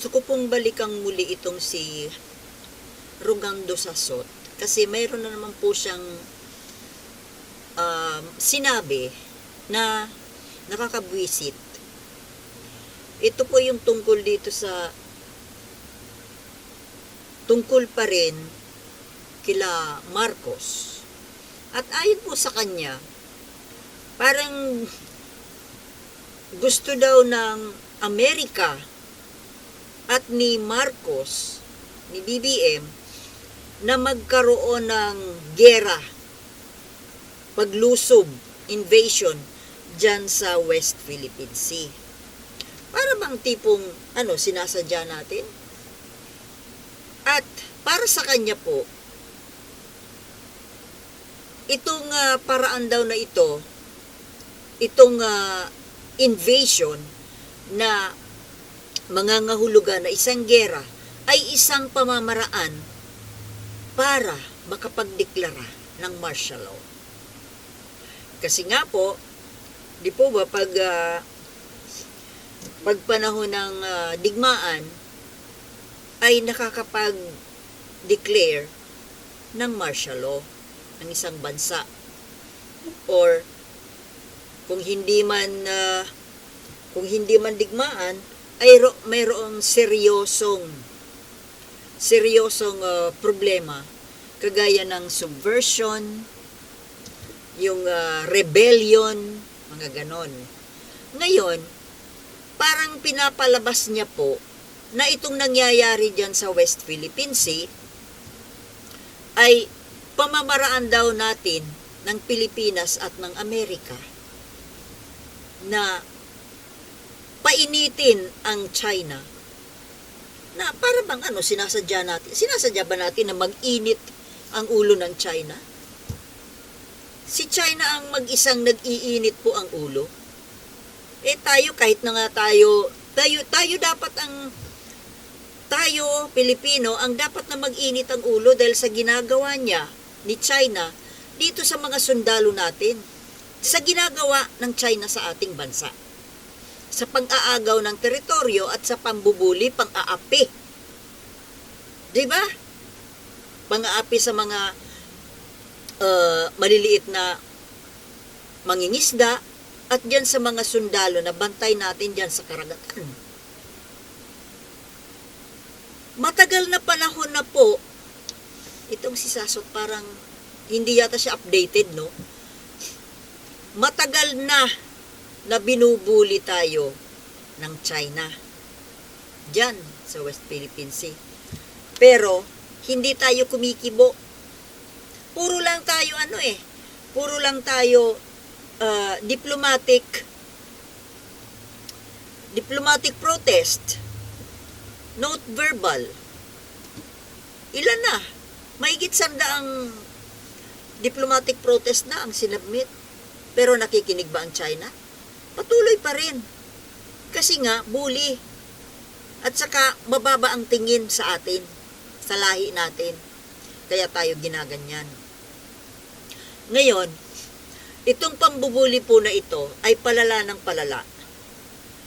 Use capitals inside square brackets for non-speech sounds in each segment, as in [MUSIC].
gusto ko pong balikan muli itong si Rugando Sasot kasi mayroon na naman po siyang um, sinabi na nakakabwisit. Ito po yung tungkol dito sa tungkol pa rin kila Marcos. At ayon po sa kanya, parang gusto daw ng Amerika at ni Marcos, ni BBM, na magkaroon ng gera, paglusob, invasion, dyan sa West Philippine Sea. Para bang tipong, ano, sinasadya natin? At para sa kanya po, itong ah, paraan daw na ito, itong ah, invasion na mga ngahulugan na isang gera ay isang pamamaraan para makapagdeklara ng martial law. Kasi nga po, di po ba pag ah, pag panahon ng ah, digmaan ay nakakapag-declare ng martial law ng isang bansa or kung hindi man ah, kung hindi man digmaan ay ro, mayroong seryosong seryosong ah, problema. Kagaya ng subversion yung ah, rebellion mga ganon. Ngayon parang pinapalabas niya po na itong nangyayari dyan sa West Philippine Sea ay pamamaraan daw natin ng Pilipinas at ng Amerika na painitin ang China. Na para bang ano sinasadya natin sinasadya ba natin na mag-init ang ulo ng China? Si China ang mag-isang nag-iinit po ang ulo. Eh tayo kahit na nga tayo tayo tayo dapat ang tayo Pilipino ang dapat na mag-init ang ulo dahil sa ginagawa niya ni China dito sa mga sundalo natin sa ginagawa ng China sa ating bansa sa pang-aagaw ng teritoryo at sa pambubuli, pang-aapi. 'Di ba? Pang-aapi sa mga uh, maliliit na mangingisda at diyan sa mga sundalo na bantay natin diyan sa karagatan. Matagal na panahon na po itong si Sasot parang hindi yata siya updated, no? Matagal na na binubuli tayo ng China. Diyan sa West Philippine Sea. Pero, hindi tayo kumikibo. Puro lang tayo ano eh. Puro lang tayo uh, diplomatic diplomatic protest. Note verbal. Ilan na? Mahigit sandaang diplomatic protest na ang sinabmit. Pero nakikinig ba ang China? Patuloy pa rin. Kasi nga, bully. At saka, mababa ang tingin sa atin, sa lahi natin. Kaya tayo ginaganyan. Ngayon, itong pambubuli po na ito ay palala ng palala.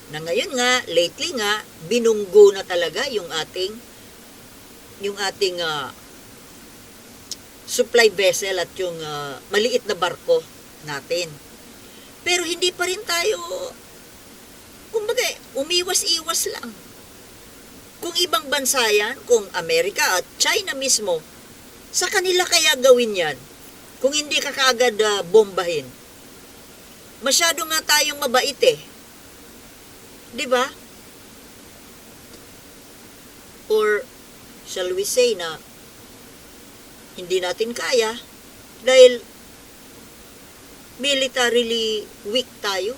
Na ngayon nga, lately nga, binunggo na talaga yung ating yung ating uh, supply vessel at yung uh, maliit na barko natin. Pero hindi pa rin tayo, kumbaga, umiwas-iwas lang. Kung ibang bansa yan, kung Amerika at China mismo, sa kanila kaya gawin yan? Kung hindi ka kaagad uh, bombahin. Masyado nga tayong mabait eh. 'Di ba? Or shall we say na hindi natin kaya dahil militarily weak tayo.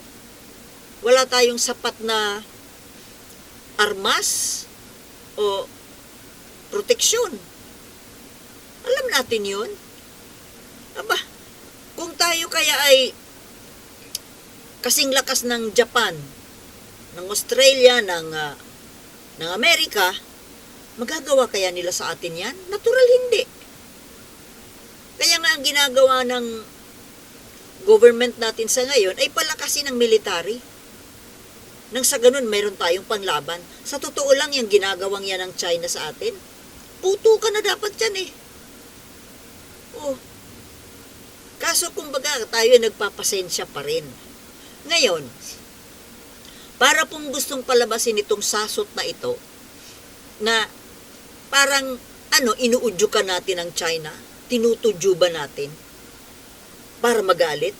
Wala tayong sapat na armas o proteksyon. Alam natin yun. Aba, kung tayo kaya ay kasing lakas ng Japan, ng Australia, ng, uh, ng Amerika, magagawa kaya nila sa atin yan? Natural hindi. Kaya nga ang ginagawa ng government natin sa ngayon ay palakasin ng military. Nang sa ganun, mayroon tayong panlaban. Sa totoo lang, yung ginagawang yan ng China sa atin, puto ka na dapat yan eh. Oh. Kaso kumbaga, tayo ay nagpapasensya pa rin. Ngayon, para pong gustong palabasin itong sasot na ito, na parang ano, inuudyukan natin ang China, tinutudyo ba natin para magalit?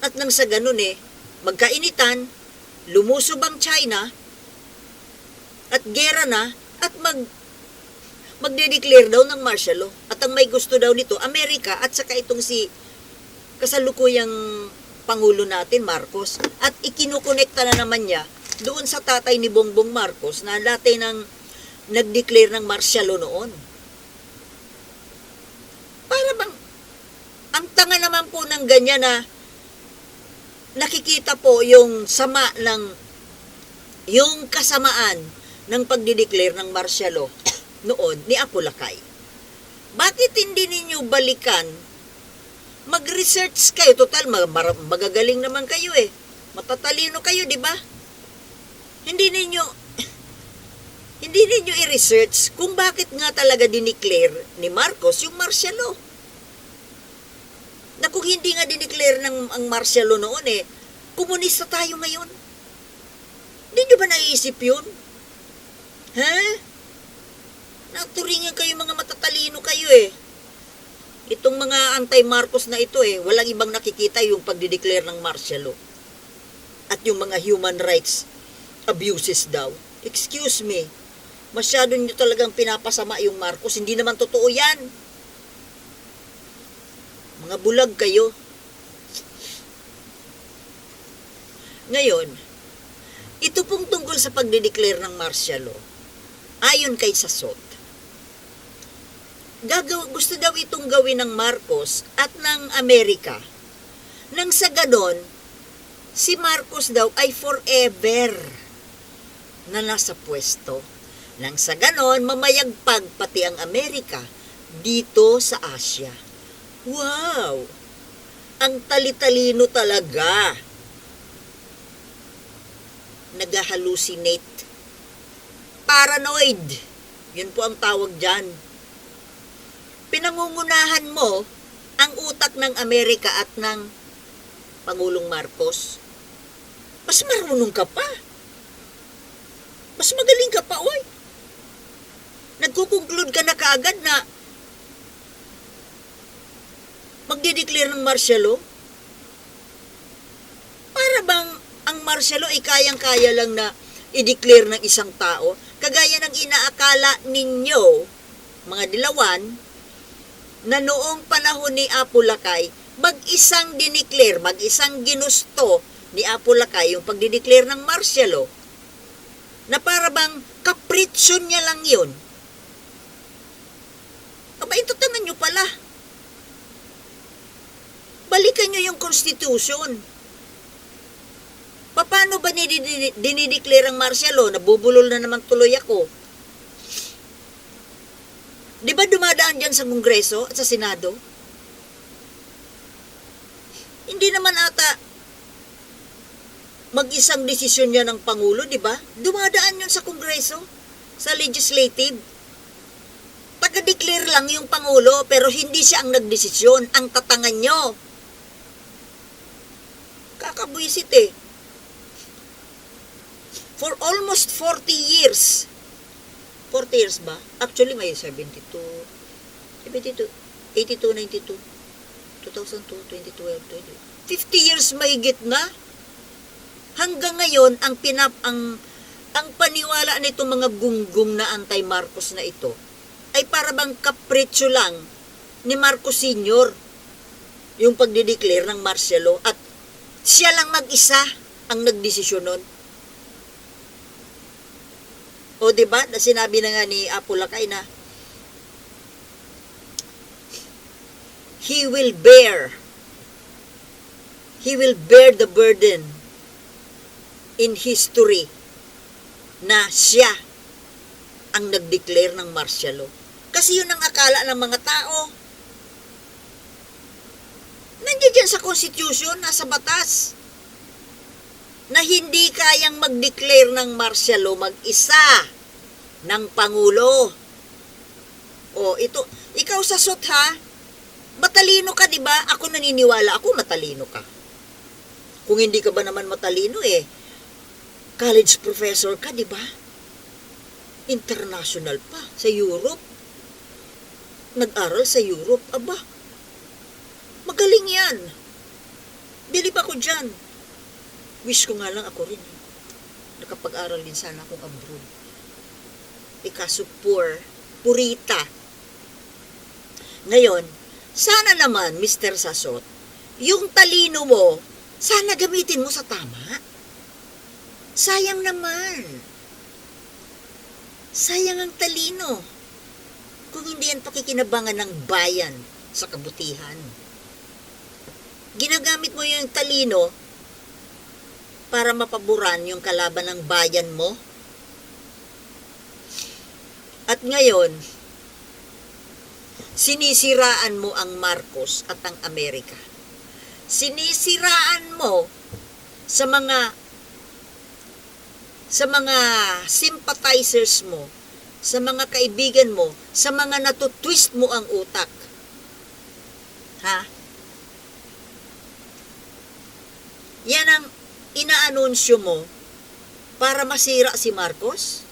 At nang sa ganun eh, magkainitan, lumusob ang China, at gera na, at mag magde-declare daw ng martial law. At ang may gusto daw nito, Amerika at saka itong si kasalukuyang Pangulo natin, Marcos. At ikinukonekta na naman niya doon sa tatay ni Bongbong Marcos na dati nang nag-declare ng martial law noon. Para bang, ang tanga naman po ng ganyan na nakikita po yung sama ng, yung kasamaan ng pagdideclare ng martial law [COUGHS] noon ni Apulakay. Bakit hindi ninyo balikan mag-research kayo. Total, mag- magagaling naman kayo eh. Matatalino kayo, di ba? Hindi ninyo, [COUGHS] hindi ninyo i-research kung bakit nga talaga dineclare ni Marcos yung martial law. Kung hindi nga dineclare ng ang law noon eh, komunista tayo ngayon. Hindi nyo ba naiisip yun? Ha? Naturingan kayo mga matatalino kayo eh itong mga anti-Marcos na ito eh, walang ibang nakikita yung pagdideclare ng law. At yung mga human rights abuses daw. Excuse me, masyado nyo talagang pinapasama yung Marcos. Hindi naman totoo yan. Mga bulag kayo. Ngayon, ito pong tungkol sa pagdideclare ng martial law, ayon kay Sasot, gagaw, gusto daw itong gawin ng Marcos at ng Amerika. Nang sa ganon, si Marcos daw ay forever na nasa pwesto. Nang sa ganon, mamayagpag pati ang Amerika dito sa Asia. Wow! Ang talitalino talaga. Nag-hallucinate. Paranoid. Yun po ang tawag dyan pinangungunahan mo ang utak ng Amerika at ng Pangulong Marcos, mas marunong ka pa. Mas magaling ka pa, oy. Nagkukonclude ka na kaagad na magdideclare ng martial law? Para bang ang martial law ay kayang-kaya lang na i-declare ng isang tao? Kagaya ng inaakala ninyo, mga dilawan, na noong panahon ni Apulakay, mag-isang diniklear, mag-isang ginusto ni Apulakay yung pagdideclare ng martial law, na para bang kapritsyon niya lang yun. Aba, ito tangan nyo pala. Balikan nyo yung constitution. Paano ba dinideclare ang martial law? Nabubulol na naman tuloy ako. Di ba dumadaan dyan sa Kongreso at sa Senado? Hindi naman ata mag-isang desisyon yan ng Pangulo, di ba? Dumadaan yun sa Kongreso, sa Legislative. Taga-declare lang yung Pangulo, pero hindi siya ang nagdesisyon, ang tatangan nyo. Kakabwisit eh. For almost 40 years, 40 years ba? Actually, may 72, 72, 82, 92, 2002, 2012, 20. 50 years mahigit na. Hanggang ngayon, ang pinap, ang, ang paniwala nito mga gunggong na anti-Marcos na ito, ay para bang kapritsyo lang ni Marcos Sr. yung pagdideclare ng martial law at siya lang mag-isa ang nagdesisyon nun. O di ba? Na sinabi na nga ni Apulakay na He will bear He will bear the burden in history na siya ang nag-declare ng martial law. Kasi yun ang akala ng mga tao. Nandiyan dyan sa Constitution, nasa batas. na hindi kayang mag-declare ng martial law mag-isa ng Pangulo. O, ito, ikaw sa sut ha, matalino ka, di ba? Ako naniniwala, ako matalino ka. Kung hindi ka ba naman matalino eh, college professor ka, di ba? International pa, sa Europe. Nag-aral sa Europe, aba. Magaling yan. Bilib ako dyan. Wish ko nga lang ako rin. eh. Nakapag-aral din sana akong abroad. Eh kaso poor, purita. Ngayon, sana naman, Mr. Sasot, yung talino mo, sana gamitin mo sa tama. Sayang naman. Sayang ang talino. Kung hindi yan pakikinabangan ng bayan sa kabutihan. Ginagamit mo yung talino para mapaboran yung kalaban ng bayan mo. At ngayon, sinisiraan mo ang Marcos at ang Amerika. Sinisiraan mo sa mga sa mga sympathizers mo, sa mga kaibigan mo, sa mga natutwist mo ang utak. Ha? Yan ang inaanunsyo mo para masira si Marcos?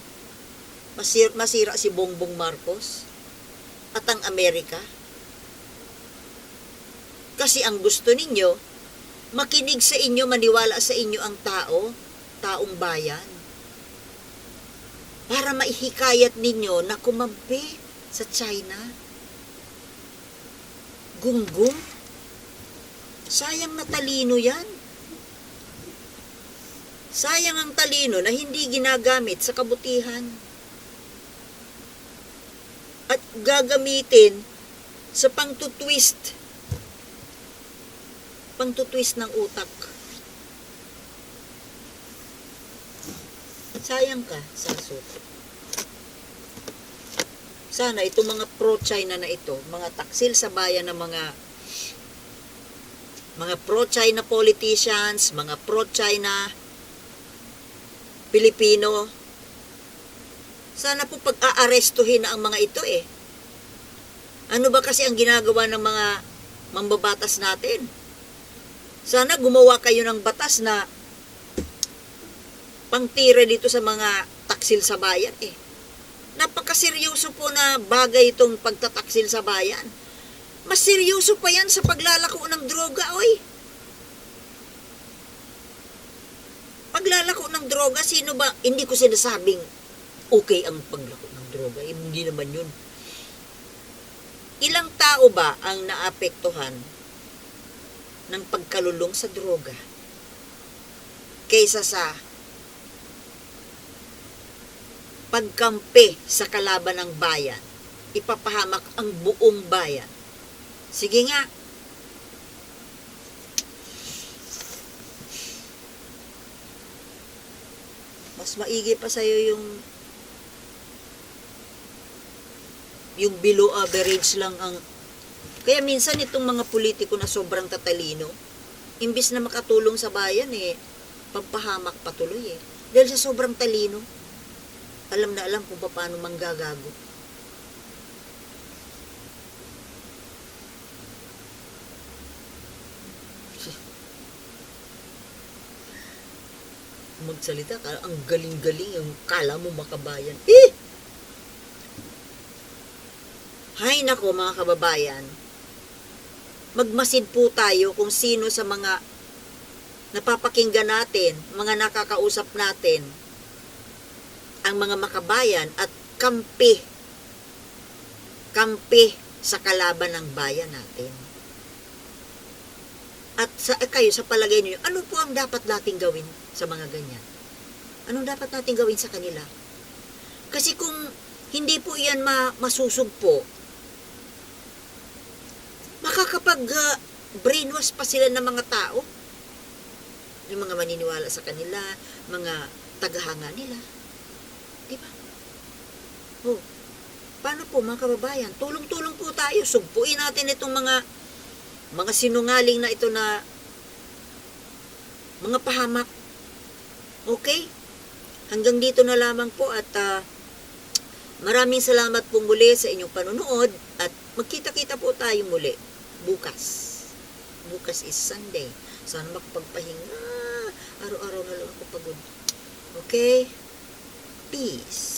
Masira, masira si Bongbong Marcos? At ang Amerika? Kasi ang gusto ninyo, makinig sa inyo, maniwala sa inyo ang tao, taong bayan para maihikayat ninyo na kumampi sa China. Gunggong? Sayang na talino yan. Sayang ang talino na hindi ginagamit sa kabutihan. At gagamitin sa pangtutwist. Pangtutwist ng utak. Sayang ka, Saso. Sana itong mga pro-China na ito, mga taksil sa bayan ng mga mga pro-China politicians, mga pro-China Pilipino, sana po pag-aarestuhin na ang mga ito eh. Ano ba kasi ang ginagawa ng mga mambabatas natin? Sana gumawa kayo ng batas na pangtira dito sa mga taksil sa bayan eh. Napakaseryoso po na bagay itong pagtataksil sa bayan. Mas seryoso pa yan sa paglalako ng droga, oy. Paglalako ng droga, sino ba? Hindi ko sinasabing okay ang paglako ng droga. Eh, hindi naman yun. Ilang tao ba ang naapektuhan ng pagkalulong sa droga kaysa sa pagkampi sa kalaban ng bayan, ipapahamak ang buong bayan. Sige nga. Mas maigi pa sa'yo yung yung below average lang ang kaya minsan itong mga politiko na sobrang tatalino imbis na makatulong sa bayan eh pagpahamak patuloy eh dahil sa sobrang talino alam na alam kung paano manggagago. Magsalita ka, ang galing-galing yung kala mo makabayan. Eh! Hay nako mga kababayan, magmasid po tayo kung sino sa mga napapakinggan natin, mga nakakausap natin, ang mga makabayan at kampi kampi sa kalaban ng bayan natin. At sa, eh, kayo, sa palagay niyo, ano po ang dapat nating gawin sa mga ganyan? Anong dapat nating gawin sa kanila? Kasi kung hindi po iyan ma masusugpo, makakapag uh, brainwash pa sila ng mga tao. Yung mga maniniwala sa kanila, mga tagahanga nila. Di ba? Oh, paano po mga kababayan? Tulong-tulong po tayo. Sugpuin natin itong mga mga sinungaling na ito na mga pahamak Okay? Hanggang dito na lamang po at ah, maraming salamat po muli sa inyong panunood at magkita-kita po tayo muli bukas. Bukas is Sunday. Sana makapagpahinga. Araw-araw na lang ako pagod. Okay? Peace.